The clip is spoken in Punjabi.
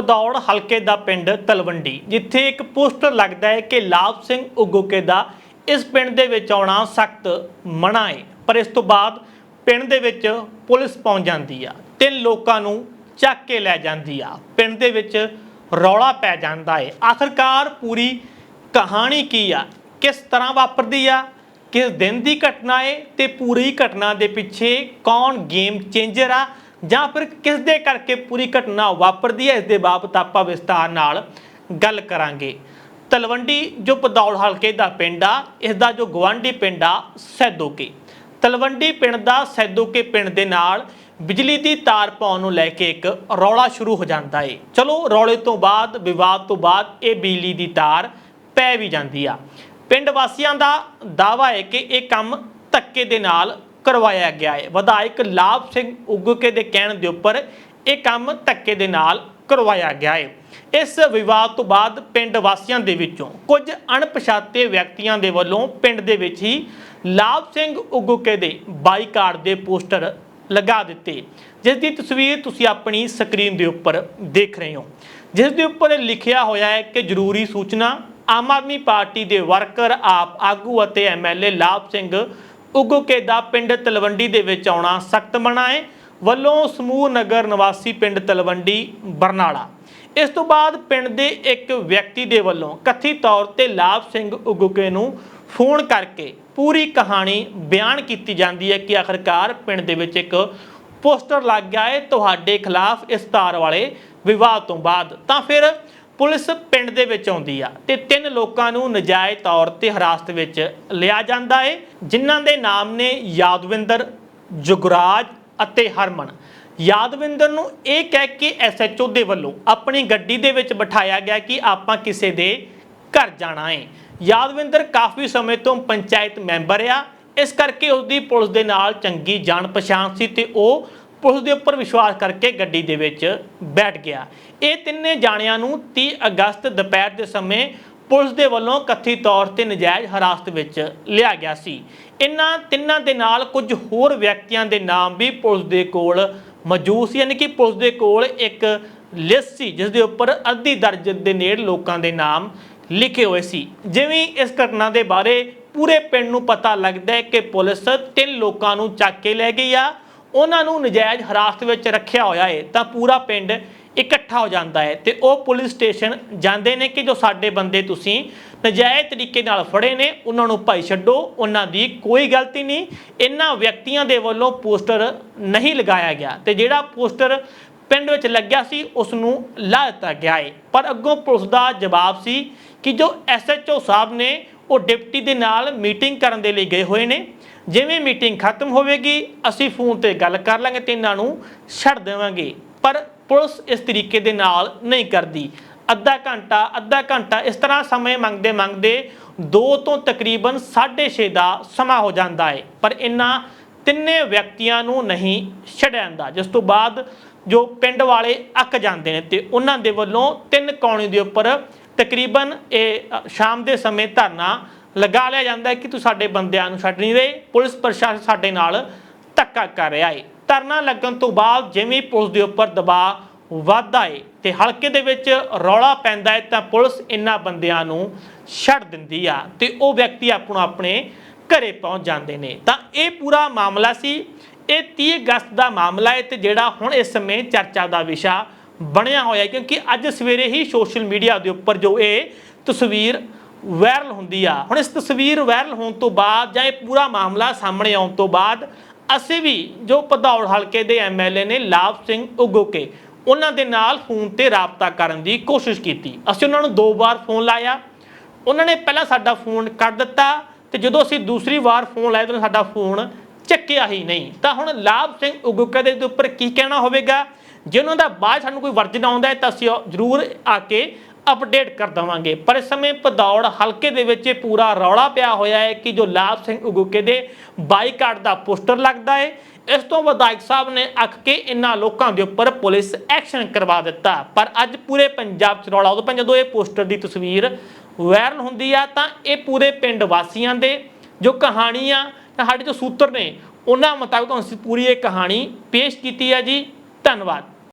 ਭਦੌੜ ਹਲਕੇ ਦਾ ਪਿੰਡ ਤਲਵੰਡੀ, ਜਿੱਥੇ ਇੱਕ ਪੋਸਟਰ ਲੱਗਦਾ ਹੈ ਕਿ ਲਾਭ ਸਿੰਘ ਉਗੋਕੇ ਦਾ ਇਸ ਪਿੰਡ ਦੇ ਵਿੱਚ ਆਉਣਾ ਸਖਤ ਮਨਾ ਹੈ ਪਰ ਇਸ ਤੋਂ ਬਾਅਦ ਪਿੰਡ ਦੇ ਵਿੱਚ ਪੁਲਿਸ ਪਹੁੰਚ ਜਾਂਦੀ ਆ, ਤਿੰਨ ਲੋਕਾਂ ਨੂੰ ਚੱਕ ਕੇ ਲੈ ਜਾਂਦੀ ਆ, ਪਿੰਡ ਦੇ ਵਿੱਚ ਰੌਲਾ ਪੈ ਜਾਂਦਾ ਹੈ ਆਖਰਕਾਰ ਪੂਰੀ ਕਹਾਣੀ ਕੀ ਆ? ਕਿਸ ਤਰ੍ਹਾਂ ਵਾਪਰਦੀ ਆ? ਕਿਸ ਦਿਨ ਦੀ ਘਟਨਾ ਹੈ ਤੇ ਪੂਰੀ ਘਟਨਾ ਦੇ ਪਿੱਛੇ ਕੌਣ ਗੇਮ ਚੇਂਜਰ ਆ? ਜਾਂ ਫਿਰ ਕਿਸ ਦੇ ਕਰਕੇ ਪੂਰੀ ਘਟਨਾ ਵਾਪਰਦੀ ਹੈ, ਇਸ ਦੇ ਬਾਬਤ ਆਪਾਂ ਵਿਸਤਾਰ ਨਾਲ ਗੱਲ ਕਰਾਂਗੇ। ਤਲਵੰਡੀ ਜੋ ਪਦੌਲ ਹਲਕੇ ਦਾ ਪਿੰਡ ਆ, ਇਸ ਦਾ ਜੋ ਗਵਾਂਢੀ ਪਿੰਡ ਆ, ਸੈਦੋਕੇ। ਤਲਵੰਡੀ ਪਿੰਡ ਦਾ ਸੈਦੋਕੇ ਪਿੰਡ ਦੇ ਨਾਲ ਬਿਜਲੀ ਦੀ ਤਾਰ ਪਾਉਣ ਨੂੰ ਲੈ ਕੇ ਇੱਕ ਰੌਲਾ ਸ਼ੁਰੂ ਹੋ ਜਾਂਦਾ ਏ। ਚਲੋ, ਰੌਲੇ ਤੋਂ ਬਾਅਦ, ਵਿਵਾਦ ਤੋਂ ਬਾਅਦ ਇਹ ਬਿਜਲੀ ਦੀ ਤਾਰ ਪੈ ਵੀ ਜਾਂਦੀ ਆ। ਪਿੰਡ ਵਾਸੀਆਂ ਦਾ ਦਾਵਾ ਹੈ ਕਿ ਇਹ ਕੰਮ ਧੱਕੇ ਦੇ ਨਾਲ ਕਰਵਾਇਆ ਗਿਆ ਹੈ। ਵਿਧਾਇਕ ਲਾਭ ਸਿੰਘ ਉਗਕੇ ਦੇ ਕਹਿਣ ਦੇ ਉੱਪਰ ਇਹ ਕੰਮ ਧੱਕੇ ਦੇ ਨਾਲ ਕਰਵਾਇਆ ਗਿਆ ਹੈ। ਇਸ ਵਿਵਾਦ ਤੋਂ ਬਾਅਦ ਪਿੰਡ ਵਾਸੀਆਂ ਦੇ ਵਿੱਚੋਂ ਕੁਝ ਅਣਪਛਾਤੇ ਵਿਅਕਤੀਆਂ ਦੇ ਵੱਲੋਂ ਪਿੰਡ ਦੇ ਵਿੱਚ ਹੀ ਲਾਭ ਸਿੰਘ ਉਗਕੇ ਦੇ ਬਾਈਕਾਟ ਦੇ ਪੋਸਟਰ ਲਗਾ ਦਿੱਤੇ। ਜਿਸ ਦੀ ਤਸਵੀਰ ਤੁਸੀਂ ਆਪਣੀ ਸਕਰੀਨ ਦੇ ਉੱਪਰ ਦੇਖ ਰਹੇ ਹੋ। ਜਿਸ ਦੇ ਉੱਪਰ ਲਿਖਿਆ ਹੋਇਆ ਹੈ ਕਿ ਜ਼ਰੂਰੀ ਸੂਚਨਾ ਆਮ ਆਦਮੀ ਪਾਰਟੀ ਦੇ ਵਰਕਰ, ਆਪ ਆਗੂ ਅਤੇ ਐਮਐਲਏ ਲਾਭ ਸਿੰਘ ਉਗੋਕੇ ਦਾ ਪਿੰਡ ਤਲਵੰਡੀ ਦੇ ਵਿੱਚ ਆਉਣਾ ਸਖਤ ਮਨਾ ਹੈ। ਵੱਲੋਂ ਸਮੂਹ ਨਗਰ ਨਿਵਾਸੀ ਪਿੰਡ ਤਲਵੰਡੀ, ਬਰਨਾਲਾ। ਇਸ ਤੋਂ ਬਾਅਦ ਪਿੰਡ ਦੇ ਇੱਕ ਵਿਅਕਤੀ ਦੇ ਵੱਲੋਂ ਕਥਿਤ ਤੌਰ ਤੇ ਲਾਭ ਸਿੰਘ ਉਗੋਕੇ ਨੂੰ ਫੋਨ ਕਰਕੇ ਪੂਰੀ ਕਹਾਣੀ ਬਿਆਨ ਕੀਤੀ ਜਾਂਦੀ ਹੈ ਕਿ ਆਖਰਕਾਰ ਪਿੰਡ ਦੇ ਵਿੱਚ ਇੱਕ ਪੋਸਟਰ ਲੱਗ ਗਿਆ ਹੈ। ਤੁਹਾਡੇ ਖਿਲਾਫ ਇਸ ਤਾਰ ਵਾਲੇ ਵਿਵਾਦ ਤੋਂ ਬਾਅਦ ਤਾਂ ਫਿਰ ਪੁਲਿਸ ਪਿੰਡ ਦੇ ਵਿੱਚ ਆਉਂਦੀ ਆ ਤੇ ਤਿੰਨ ਲੋਕਾਂ ਨੂੰ ਨਜਾਇਜ਼ ਤੌਰ ਤੇ ਹਿਰਾਸਤ ਵਿੱਚ ਲਿਆ ਜਾਂਦਾ ਏ, ਜਿਨ੍ਹਾਂ ਦੇ ਨਾਮ ਨੇ ਯਾਦਵਿੰਦਰ, ਜੁਗਰਾਜ ਅਤੇ ਹਰਮਨ। ਯਾਦਵਿੰਦਰ ਨੂੰ ਇਹ ਕਹਿ ਕੇ ਐਸਐਚਓ ਦੇ ਵੱਲੋਂ ਆਪਣੀ ਗੱਡੀ ਦੇ ਵਿੱਚ ਬਿਠਾਇਆ ਗਿਆ ਕਿ ਆਪਾਂ ਕਿਸੇ ਦੇ ਘਰ ਜਾਣਾ ਏ। ਯਾਦਵਿੰਦਰ ਕਾਫੀ ਸਮੇਂ ਤੋਂ ਪੰਚਾਇਤ ਮੈਂਬਰ ਆ, ਇਸ ਕਰਕੇ ਉਸ ਦੀ ਪੁਲਿਸ ਦੇ ਨਾਲ ਚੰਗੀ ਜਾਣ ਪਛਾਣ ਸੀ ਤੇ ਉਹ ਪੁਲਿਸ ਦੇ ਉੱਪਰ ਵਿਸ਼ਵਾਸ ਕਰਕੇ ਗੱਡੀ ਦੇ ਵਿੱਚ ਬੈਠ ਗਿਆ। ਇਹ ਤਿੰਨੇ ਜਾਣਿਆਂ ਨੂੰ 30 ਅਗਸਤ ਦੁਪਹਿਰ ਦੇ ਸਮੇਂ ਪੁਲਿਸ ਦੇ ਵੱਲੋਂ ਕਥਿਤ ਤੌਰ ਤੇ ਨਜਾਇਜ਼ ਹਿਰਾਸਤ ਵਿੱਚ ਲਿਆ ਗਿਆ ਸੀ। ਇਹਨਾਂ ਤਿੰਨਾਂ ਦੇ ਨਾਲ ਕੁਝ ਹੋਰ ਵਿਅਕਤੀਆਂ ਦੇ ਨਾਮ ਵੀ ਪੁਲਿਸ ਦੇ ਕੋਲ ਮੌਜੂਦ ਸੀ। ਯਾਨੀ ਕਿ ਪੁਲਿਸ ਦੇ ਕੋਲ ਇੱਕ ਲਿਸਟ ਸੀ, ਜਿਸ ਦੇ ਉੱਪਰ ਅੱਧੀ ਦਰਜਨ ਦੇ ਨੇੜੇ ਲੋਕਾਂ ਦੇ ਨਾਮ ਲਿਖੇ ਹੋਏ ਸੀ। ਜਿਵੇਂ ਇਸ ਘਟਨਾ ਦੇ ਬਾਰੇ ਪੂਰੇ ਪਿੰਡ ਨੂੰ ਪਤਾ ਲੱਗਦਾ ਹੈ ਕਿ ਪੁਲਿਸ ਤਿੰਨ ਲੋਕਾਂ ਨੂੰ ਚੱਕ ਕੇ ਲੈ ਗਈ ਆ। ਉਹਨਾਂ ਨੂੰ ਨਜਾਇਜ਼ ਹਿਰਾਸਤ ਵਿੱਚ ਰੱਖਿਆ ਹੋਇਆ ਹੈ ਤਾਂ ਪੂਰਾ ਪਿੰਡ ਇਕੱਠਾ ਹੋ ਜਾਂਦਾ ਹੈ ਤੇ ਉਹ ਪੁਲਿਸ ਸਟੇਸ਼ਨ ਜਾਂਦੇ ਨੇ ਕਿ ਜੋ ਸਾਡੇ ਬੰਦੇ ਤੁਸੀਂ ਨਜਾਇਜ਼ ਤਰੀਕੇ ਨਾਲ ਫੜੇ ਨੇ, ਉਹਨਾਂ ਨੂੰ ਭਾਈ ਛੱਡੋ, ਉਹਨਾਂ ਦੀ ਕੋਈ ਗਲਤੀ ਨਹੀਂ। ਇਹਨਾਂ ਵਿਅਕਤੀਆਂ ਦੇ ਵੱਲੋਂ ਪੋਸਟਰ ਨਹੀਂ ਲਗਾਇਆ ਗਿਆ ਤੇ ਜਿਹੜਾ ਪੋਸਟਰ ਪਿੰਡ ਵਿੱਚ ਲੱਗਿਆ ਸੀ ਉਸ ਨੂੰ ਲਾ ਦਿੱਤਾ ਗਿਆ ਹੈ ਪਰ ਅੱਗੋਂ ਪੁਲਿਸ ਦਾ ਜਵਾਬ ਸੀ ਕਿ ਜੋ ਐਸਐਚਓ ਸਾਹਿਬ ਨੇ ਉਹ ਡਿਪਟੀ ਦੇ ਨਾਲ ਮੀਟਿੰਗ ਕਰਨ ਦੇ ਲਈ ਗਏ ਹੋਏ ਨੇ ਜਿਵੇਂ ਮੀਟਿੰਗ ਖਤਮ ਹੋਵੇਗੀ, ਅਸੀਂ ਫੋਨ ਤੇ ਗੱਲ ਕਰ ਲਾਂਗੇ ਤੇ ਇਹਨਾਂ ਨੂੰ ਛੱਡ ਦੇਵਾਂਗੇ। ਪਰ ਪੁਲਿਸ ਇਸ ਤਰੀਕੇ ਦੇ ਨਾਲ ਨਹੀਂ ਕਰਦੀ। ਅੱਧਾ ਘੰਟਾ ਅੱਧਾ ਘੰਟਾ ਇਸ ਤਰ੍ਹਾਂ ਸਮੇਂ ਮੰਗਦੇ ਮੰਗਦੇ 2 ਤੋਂ ਤਕਰੀਬਨ 6:30 ਦਾ ਸਮਾਂ ਹੋ ਜਾਂਦਾ ਹੈ। ਪਰ ਇਹਨਾਂ ਤਿੰਨੇ ਵਿਅਕਤੀਆਂ ਨੂੰ ਨਹੀਂ ਛੱਡਿਆ ਜਾਂਦਾ। ਜਿਸ ਤੋਂ ਬਾਅਦ ਜੋ ਪਿੰਡ ਵਾਲੇ ਅੱਕ ਜਾਂਦੇ ਨੇ ਤੇ ਉਹਨਾਂ ਦੇ ਵੱਲੋਂ ਤਿੰਨ ਕੌਣੀ ਦੇ ਉੱਪਰ ਤਕਰੀਬਨ ਇਹ ਸ਼ਾਮ ਦੇ ਸਮੇਂ ਧਰਨਾ ਲਗਾ ਲਿਆ ਜਾਂਦਾ ਕਿ ਤੂੰ ਸਾਡੇ ਬੰਦਿਆਂ ਨੂੰ ਛੱਡ ਨਹੀਂ ਰਹੇ, ਪੁਲਿਸ ਪ੍ਰਸ਼ਾਸਨ ਸਾਡੇ ਨਾਲ ਧੱਕਾ ਕਰ ਰਿਹਾ ਹੈ ਧਰਨਾ ਲੱਗਣ ਤੋਂ ਬਾਅਦ ਜਿਵੇਂ ਪੁਲਿਸ ਦੇ ਉੱਪਰ ਦਬਾਅ ਵੱਧਦਾ ਏ ਤੇ ਹਲਕੇ ਦੇ ਵਿੱਚ ਰੌਲਾ ਪੈਂਦਾ ਹੈ ਤਾਂ ਪੁਲਿਸ ਇਹਨਾਂ ਬੰਦਿਆਂ ਨੂੰ ਛੱਡ ਦਿੰਦੀ ਆ ਤੇ ਉਹ ਵਿਅਕਤੀ ਆਪਣਾ ਆਪਣੇ ਘਰੇ ਪਹੁੰਚ ਜਾਂਦੇ ਨੇ। ਤਾਂ ਇਹ ਪੂਰਾ ਮਾਮਲਾ ਸੀ। ਇਹ 30 ਅਗਸਤ ਦਾ ਮਾਮਲਾ ਹੈ ਤੇ ਜਿਹੜਾ ਹੁਣ ਇਸ ਸਮੇਂ ਚਰਚਾ ਦਾ ਵਿਸ਼ਾ ਬਣਿਆ ਹੋਇਆ ਕਿਉਂਕਿ ਅੱਜ ਸਵੇਰੇ ਹੀ ਸੋਸ਼ਲ ਮੀਡੀਆ ਦੇ ਉੱਪਰ ਜੋ ਇਹ ਤਸਵੀਰ ਵਾਇਰਲ ਹੁੰਦੀ ਆ, ਹੁਣ ਇਸ ਤਸਵੀਰ ਵਾਇਰਲ ਹੋਣ ਤੋਂ ਬਾਅਦ ਜਾਂ ਇਹ ਪੂਰਾ ਮਾਮਲਾ ਸਾਹਮਣੇ ਆਉਣ ਤੋਂ ਬਾਅਦ, ਅਸੀਂ ਵੀ ਜੋ ਪਧੌੜ ਹਲਕੇ ਦੇ ਐਮਐਲਏ ਨੇ ਲਾਭ ਸਿੰਘ ਉਗੋਕੇ, ਉਹਨਾਂ ਦੇ ਨਾਲ ਫੋਨ ਤੇ ਰਾਬਤਾ ਕਰਨ ਦੀ ਕੋਸ਼ਿਸ਼ ਕੀਤੀ। ਅਸੀਂ ਉਹਨਾਂ ਨੂੰ ਦੋ ਵਾਰ ਫੋਨ ਲਾਇਆ। ਉਹਨਾਂ ਨੇ ਪਹਿਲਾਂ ਸਾਡਾ ਫੋਨ ਕੱਟ ਦਿੱਤਾ ਤੇ ਜਦੋਂ ਅਸੀਂ ਦੂਸਰੀ ਵਾਰ ਫੋਨ ਲਾਇਆ ਤਾਂ ਸਾਡਾ ਫੋਨ ਚੱਕਿਆ ਹੀ ਨਹੀਂ। ਤਾਂ ਹੁਣ ਲਾਭ ਸਿੰਘ ਉਗੁਕਾ ਦੇ ਉੱਪਰ ਕੀ ਕਹਿਣਾ ਹੋਵੇਗਾ? ਜੇ ਉਹਨਾਂ ਦਾ ਬਾਅਦ ਸਾਨੂੰ ਕੋਈ ਵਰਜਨ ਆਉਂਦਾ ਹੈ, ਤਾਂ ਅਸੀਂ ਉਹ ਜ਼ਰੂਰ ਆ ਕੇ ਅਪਡੇਟ ਕਰ ਦਵਾਂਗੇ। ਪਰ ਇਸ ਸਮੇਂ ਪਦੌੜ ਹਲਕੇ ਦੇ ਵਿੱਚ ਇਹ ਪੂਰਾ ਰੌਲਾ ਪਿਆ ਹੋਇਆ ਹੈ ਕਿ ਜੋ ਲਾਭ ਸਿੰਘ ਉਗੁਕੇ ਦੇ ਬਾਈਕਾਟ ਦਾ ਪੋਸਟਰ ਲੱਗਦਾ ਹੈ, ਇਸ ਤੋਂ ਵਿਧਾਇਕ ਸਾਹਿਬ ਨੇ ਅੱਕ ਕੇ ਇਹਨਾਂ ਲੋਕਾਂ ਦੇ ਉੱਪਰ ਪੁਲਿਸ ਐਕਸ਼ਨ ਕਰਵਾ ਦਿੱਤਾ। ਪਰ ਅੱਜ ਪੂਰੇ ਪੰਜਾਬ 'ਚ ਰੌਲਾ, ਉਦੋਂ ਪੈਂਦਾ ਜਦੋਂ ਇਹ ਪੋਸਟਰ ਦੀ ਤਸਵੀਰ ਵਾਇਰਲ ਹੁੰਦੀ ਆ, ਤਾਂ ਇਹ ਪੂਰੇ ਪਿੰਡ ਵਾਸੀਆਂ ਦੇ ਜੋ ਕਹਾਣੀ ਆ ਸਾਡੇ ਜੋ ਸੂਤਰ ਨੇ, ਉਹਨਾਂ ਮੁਤਾਬਕ ਅਸੀਂ ਪੂਰੀ ਇਹ ਕਹਾਣੀ ਪੇਸ਼ ਕੀਤੀ ਹੈ ਜੀ। 但是吧？